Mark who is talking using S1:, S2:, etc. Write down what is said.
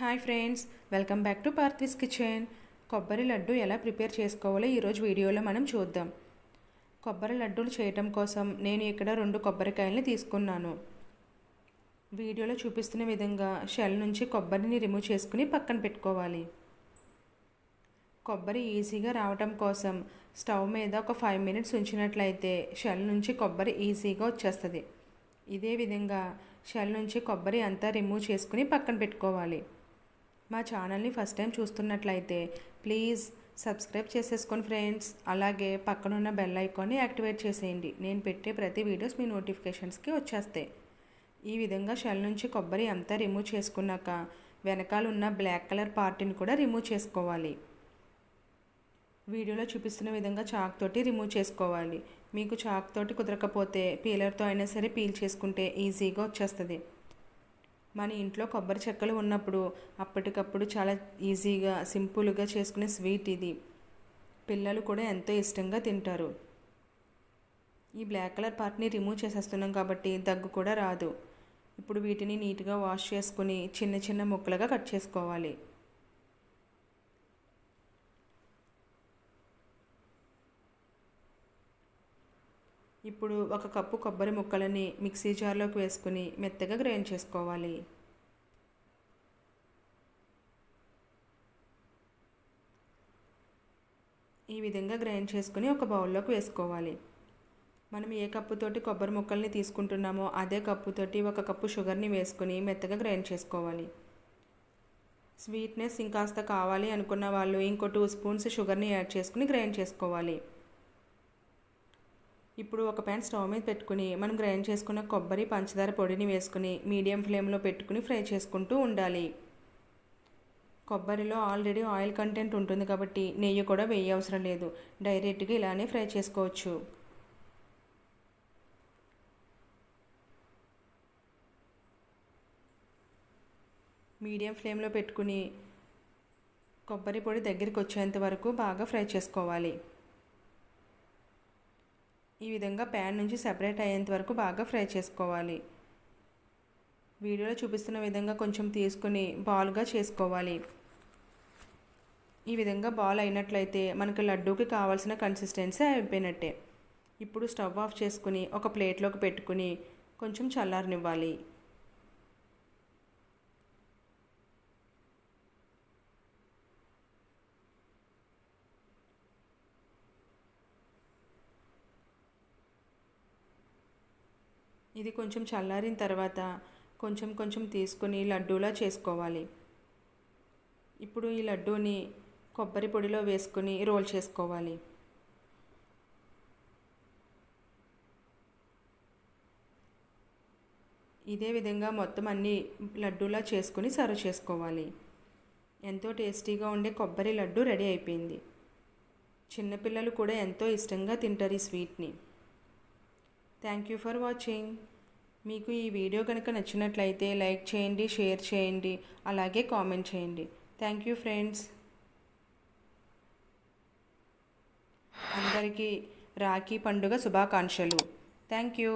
S1: Hi friends welcome back to Parthi's kitchen. కొబ్బరి లడ్డు ఎలా prepare చేసుకోవాలో ఈరోజు వీడియోలో మనం చూద్దాం. కొబ్బరి లడ్డూలు చేయటం కోసం నేను ఇక్కడ రెండు కొబ్బరికాయలని తీసుకున్నాను. వీడియోలో చూపిస్తున్న విధంగా షెల్ నుంచి కొబ్బరిని రిమూవ్ చేసుకుని పక్కన పెట్టుకోవాలి. కొబ్బరి ఈజీగా రావటం కోసం స్టవ్ మీద ఒక ఫైవ్ మినిట్స్ ఉంచినట్లయితే షెల్ నుంచి కొబ్బరి ఈజీగా వచ్చేస్తుంది. ఇదే విధంగా షెల్ నుంచి కొబ్బరి అంతా రిమూవ్ చేసుకుని పక్కన పెట్టుకోవాలి. మా ఛానల్ని ఫస్ట్ టైం చూస్తున్నట్లయితే ప్లీజ్ సబ్స్క్రైబ్ చేసేసుకోండి ఫ్రెండ్స్. అలాగే పక్కనున్న బెల్ ఐకాన్ని యాక్టివేట్ చేసేయండి. నేను పెట్టే ప్రతి వీడియోస్ మీ నోటిఫికేషన్స్కి వచ్చేస్తాయి. ఈ విధంగా షెల్ నుంచి కొబ్బరి అంతా రిమూవ్ చేసుకున్నాక వెనకాల ఉన్న బ్లాక్ కలర్ పార్ట్ని కూడా రిమూవ్ చేసుకోవాలి. వీడియోలో చూపిస్తున్న విధంగా చాక్ తోటి రిమూవ్ చేసుకోవాలి. మీకు చాక్ తోటి కుదరకపోతే పీలర్తో అయినా సరే పీల్ చేసుకుంటే ఈజీగా వచ్చేస్తుంది. మన ఇంట్లో కొబ్బరి చెక్కలు ఉన్నప్పుడు అప్పటికప్పుడు చాలా ఈజీగా సింపుల్గా చేసుకునే స్వీట్ ఇది. పిల్లలు కూడా ఎంతో ఇష్టంగా తింటారు. ఈ బ్లాక్ కలర్ పార్ట్ని రిమూవ్ చేసేస్తున్నాం కాబట్టి దగ్గు కూడా రాదు. ఇప్పుడు వీటిని నీట్గా వాష్ చేసుకుని చిన్న చిన్న ముక్కలుగా కట్ చేసుకోవాలి. ఇప్పుడు ఒక కప్పు కొబ్బరి ముక్కలని మిక్సీ జార్లోకి వేసుకుని మెత్తగా గ్రైండ్ చేసుకోవాలి. ఈ విధంగా గ్రైండ్ చేసుకుని ఒక బౌల్లోకి వేసుకోవాలి. మనం ఏ కప్పుతోటి కొబ్బరి ముక్కల్ని తీసుకుంటున్నామో అదే కప్పుతోటి ఒక కప్పు షుగర్ని వేసుకుని మెత్తగా గ్రైండ్ చేసుకోవాలి. స్వీట్నెస్ ఇంకాస్త కావాలి అనుకున్న వాళ్ళు ఇంకో టూ స్పూన్స్ షుగర్ని యాడ్ చేసుకుని గ్రైండ్ చేసుకోవాలి. ఇప్పుడు ఒక ప్యాన్ స్టవ్ మీద పెట్టుకుని మనం గ్రైండ్ చేసుకున్న కొబ్బరి పంచదార పొడిని వేసుకుని మీడియం ఫ్లేమ్లో పెట్టుకుని ఫ్రై చేసుకుంటూ ఉండాలి. కొబ్బరిలో ఆల్రెడీ ఆయిల్ కంటెంట్ ఉంటుంది కాబట్టి నెయ్యి కూడా వేయ అవసరం లేదు. డైరెక్ట్గా ఇలానే ఫ్రై చేసుకోవచ్చు. మీడియం ఫ్లేమ్లో పెట్టుకుని కొబ్బరి పొడి దగ్గరికి వచ్చేంత వరకు బాగా ఫ్రై చేసుకోవాలి. ఈ విధంగా ప్యాన్ నుంచి సెపరేట్ అయ్యేంత వరకు బాగా ఫ్రై చేసుకోవాలి. వీడియోలో చూపిస్తున్న విధంగా కొంచెం తీసుకుని బాల్గా చేసుకోవాలి. ఈ విధంగా బాల్ అయినట్లయితే మనకు లడ్డూకి కావాల్సిన కన్సిస్టెన్సీ అయిపోయినట్టే. ఇప్పుడు స్టవ్ ఆఫ్ చేసుకుని ఒక ప్లేట్లోకి పెట్టుకుని కొంచెం చల్లారనివ్వాలి. ఇది కొంచెం చల్లారిన తర్వాత కొంచెం కొంచెం తీసుకుని లడ్డూలా చేసుకోవాలి. ఇప్పుడు ఈ లడ్డూని కొబ్బరి పొడిలో వేసుకుని రోల్ చేసుకోవాలి. ఇదే విధంగా మొత్తం అన్ని లడ్డూలా చేసుకుని సర్వ్ చేసుకోవాలి. ఎంతో టేస్టీగా ఉండే కొబ్బరి లడ్డు రెడీ అయిపోయింది. చిన్నపిల్లలు కూడా ఎంతో ఇష్టంగా తింటారు ఈ స్వీట్ని. థ్యాంక్ యూ ఫర్ వాచింగ్ మీకు ఈ వీడియో కనుక నచ్చినట్లయితే లైక్ చేయండి షేర్ చేయండి అలాగే కామెంట్ చేయండి. థ్యాంక్ యూ ఫ్రెండ్స్ అందరికీ రాఖీ పండుగ శుభాకాంక్షలు. Thank you